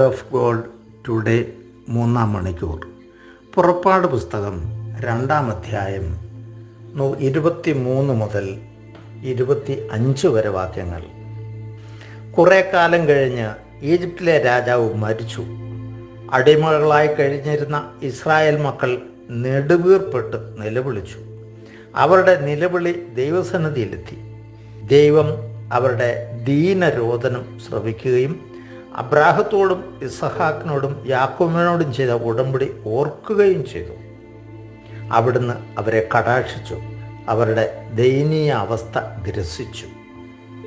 Word of God today മൂന്നാം മണിക്കൂർ. പുറപ്പാട് പുസ്തകം രണ്ടാം അധ്യായം ഇരുപത്തി മൂന്ന് മുതൽ ഇരുപത്തി അഞ്ച് വരെ വാക്യങ്ങൾ. കുറേ കാലം കഴിഞ്ഞ് ഈജിപ്തിലെ രാജാവ് മരിച്ചു. അടിമകളായി കഴിഞ്ഞിരുന്ന ഇസ്രായേൽ മക്കൾ നെടുവീർപ്പെട്ട് നിലവിളിച്ചു. അവരുടെ നിലവിളി ദൈവസന്നിധിയിലെത്തി. ദൈവം അവരുടെ ദീനരോധനം ശ്രവിക്കുകയും അബ്രാഹത്തോടും ഇസഹാക്കിനോടും യാക്കോമിനോടും ചെയ്ത ഉടമ്പടി ഓർക്കുകയും ചെയ്തു. അവിടുന്ന് അവരെ കടാക്ഷിച്ചു. അവരുടെ ദയനീയ അവസ്ഥ ഗ്രസിച്ചു.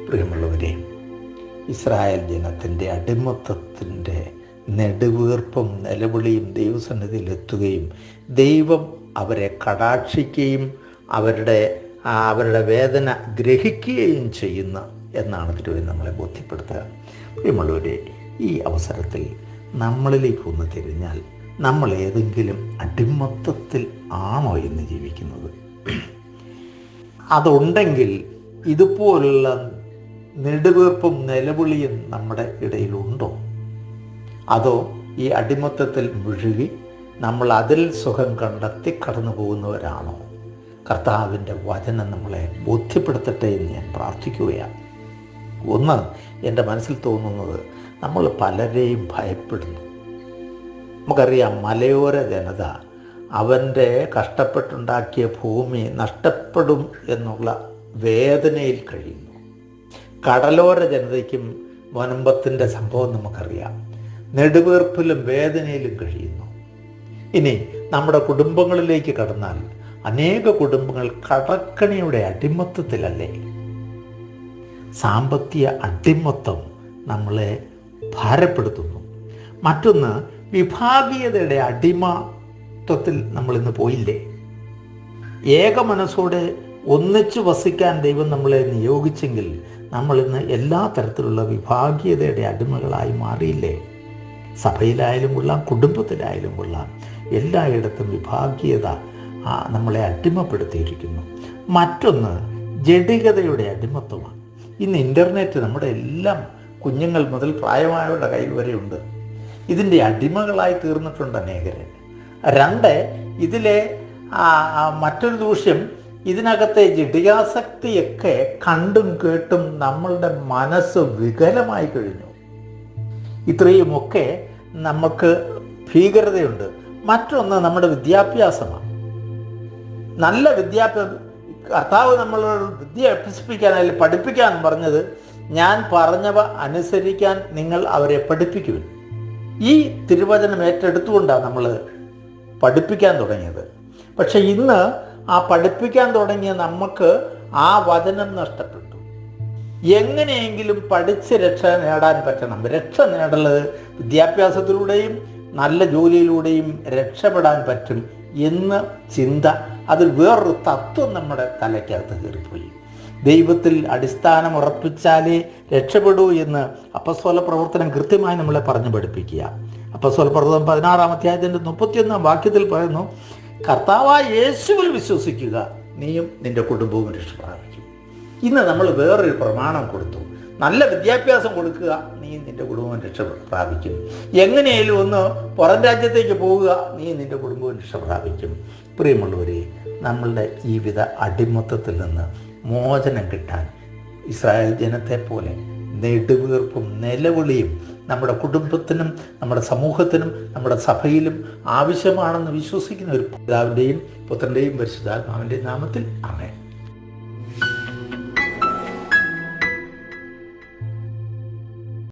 പ്രിയമുള്ളവരെ ഇസ്രായേൽ ജനത്തിന്റെ അടിമത്തത്തിന്റെ നെടുവീർപ്പും നിലവിളിയും ദൈവസന്നിധിയിൽ എത്തുകയും ദൈവം അവരെ കടാക്ഷിക്കുകയും അവരുടെ അവരുടെ വേദന ഗ്രഹിക്കുകയും ചെയ്യുന്ന എന്നാണ് തിരുവൻ നമ്മളെ ബോധ്യപ്പെടുത്തുക. പ്രിയമുള്ളവരെ ഈ അവസരത്തിൽ നമ്മളിലേക്ക് ഒന്ന് തിരിഞ്ഞാൽ നമ്മൾ ഏതെങ്കിലും അടിമത്തത്തിൽ ആണോ ഇന്ന് ജീവിക്കുന്നത്? അതുണ്ടെങ്കിൽ ഇതുപോലുള്ള നെടുവീർപ്പും നിലവിളിയും നമ്മുടെ ഇടയിലുണ്ടോ? അതോ ഈ അടിമത്തത്തിൽ മുഴുകി നമ്മൾ അതിൽ സുഖം കണ്ടെത്തി കടന്നു പോകുന്നവരാണോ കർത്താവിന്റെ വചനം നമ്മളെ ബോധ്യപ്പെടുത്തട്ടെ എന്ന് ഞാൻ പ്രാർത്ഥിക്കുകയാണ്. ഒന്ന് എന്റെ മനസ്സിൽ തോന്നുന്നത് നമ്മൾ പലരെയും ഭയപ്പെടുന്നു. നമുക്കറിയാം മലയോര ജനത അവന്റെ കഷ്ടപ്പെട്ടുണ്ടാക്കിയ ഭൂമി നഷ്ടപ്പെടും എന്നുള്ള വേദനയിൽ കഴിയുന്നു. കടലോര ജനതയ്ക്കും വനമ്പത്തിന്റെ സംഭവം നമുക്കറിയാം. നെടുവീർപ്പിലും വേദനയിലും കഴിയുന്നു. ഇനി നമ്മുടെ കുടുംബങ്ങളിലേക്ക് കടന്നാൽ അനേക കുടുംബങ്ങൾ കടക്കണിയുടെ അടിമത്തത്തിലല്ലേ? സാമ്പത്തിക അടിമത്തം നമ്മളെ ഭാരപ്പെടുത്തുന്നു. മറ്റൊന്ന് വിഭാഗീയതയുടെ അടിമത്വത്തിൽ നമ്മളിന്ന് പോയില്ലേ? ഏക മനസ്സോടെ ഒന്നിച്ചു വസിക്കാൻ ദൈവം നമ്മളെ നിയോഗിച്ചെങ്കിൽ നമ്മളിന്ന് എല്ലാ തരത്തിലുള്ള വിഭാഗീയതയുടെ അടിമകളായി മാറിയില്ലേ? സഭയിലായാലും കൊള്ളാം കുടുംബത്തിലായാലും കൊള്ളാം. എല്ലായിടത്തും വിഭാഗീയത നമ്മളെ അടിമപ്പെടുത്തിയിരിക്കുന്നു. മറ്റൊന്ന് ജഡികതയുടെ അടിമത്വമാണ് ഇന്ന് ഇന്റർനെറ്റ് നമ്മുടെ എല്ലാം കുഞ്ഞുങ്ങൾ മുതൽ പ്രായമായവരുടെ കയ്യിൽ വരെയുണ്ട്. ഇതിന്റെ അടിമകളായി തീർന്നിട്ടുണ്ട് അനേകര് രണ്ട് ഇതിലെ മറ്റൊരു ദൂഷ്യം ഇതിനകത്തെ ജഡികാസക്തിയൊക്കെ കണ്ടും കേട്ടും നമ്മളുടെ മനസ്സ് വികലമായി കഴിഞ്ഞു. ഇത്രയുമൊക്കെ നമുക്ക് ഭീകരതയുണ്ട്. മറ്റൊന്ന് നമ്മുടെ വിദ്യാഭ്യാസമാണ്. നല്ല വിദ്യാഭ്യാസം കർത്താവ് നമ്മളോട് ബുദ്ധി അഭ്യസിപ്പിക്കാൻ അല്ലെങ്കിൽ പഠിപ്പിക്കാൻ പറഞ്ഞത് ഞാൻ പറഞ്ഞവ അനുസരിക്കാൻ നിങ്ങൾ അവരെ പഠിപ്പിക്കുവിൻ. ഈ തിരുവചനം ഏറ്റെടുത്തുകൊണ്ടാണ് നമ്മൾ പഠിപ്പിക്കാൻ തുടങ്ങിയത്. പക്ഷെ ഇന്ന് ആ പഠിപ്പിക്കാൻ തുടങ്ങിയ നമുക്ക് ആ വചനം നഷ്ടപ്പെട്ടു. എങ്ങനെയെങ്കിലും പഠിച്ച് രക്ഷ നേടാൻ പറ്റണം. രക്ഷ നേടുന്നത് വിദ്യാഭ്യാസത്തിലൂടെയും നല്ല ജോലിയിലൂടെയും രക്ഷപ്പെടാൻ പറ്റും എന്ന ചിന്ത അതിൽ വേറൊരു തത്വം നമ്മുടെ തലയ്ക്കകത്ത് കയറിപ്പോയി. ദൈവത്തിൽ അടിസ്ഥാനം ഉറപ്പിച്ചാലേ രക്ഷപ്പെടൂ എന്ന് അപ്പസ്വല പ്രവർത്തനം കൃത്യമായി നമ്മളെ പറഞ്ഞു പഠിപ്പിക്കുക. അപ്പസ്വല പ്രവർത്തനം പതിനാറാം അധ്യായത്തിന്റെ മുപ്പത്തിയൊന്നാം വാക്യത്തിൽ പറയുന്നു കർത്താവായ യേശുവിൽ വിശ്വസിക്കുക നീയും നിന്റെ കുടുംബവും രക്ഷ ഇന്ന് നമ്മൾ വേറൊരു പ്രമാണം കൊടുത്തു. നല്ല വിദ്യാഭ്യാസം കൊടുക്കുക നീ നിന്റെ കുടുംബം രക്ഷപ്രാപിക്കും. എങ്ങനെയായാലും ഒന്ന് പുറം രാജ്യത്തേക്ക് പോവുക നീ നിന്റെ കുടുംബവും രക്ഷ പ്രാപിക്കും പ്രിയമുള്ളവരെ നമ്മളുടെ ജീവിത അടിമത്തത്തിൽ നിന്ന് മോചനം കിട്ടാൻ ഇസ്രായേൽ ജനത്തെ പോലെ നെടുവീർപ്പും നിലവിളിയും നമ്മുടെ കുടുംബത്തിനും നമ്മുടെ സമൂഹത്തിനും നമ്മുടെ സഭയിലും ആവശ്യമാണെന്ന് വിശ്വസിക്കുന്ന ഒരു പിതാവിന്റെയും പുത്രന്റെയും പരിശുദ്ധാത്മാവിന്റെയും നാമത്തിൽ അമേ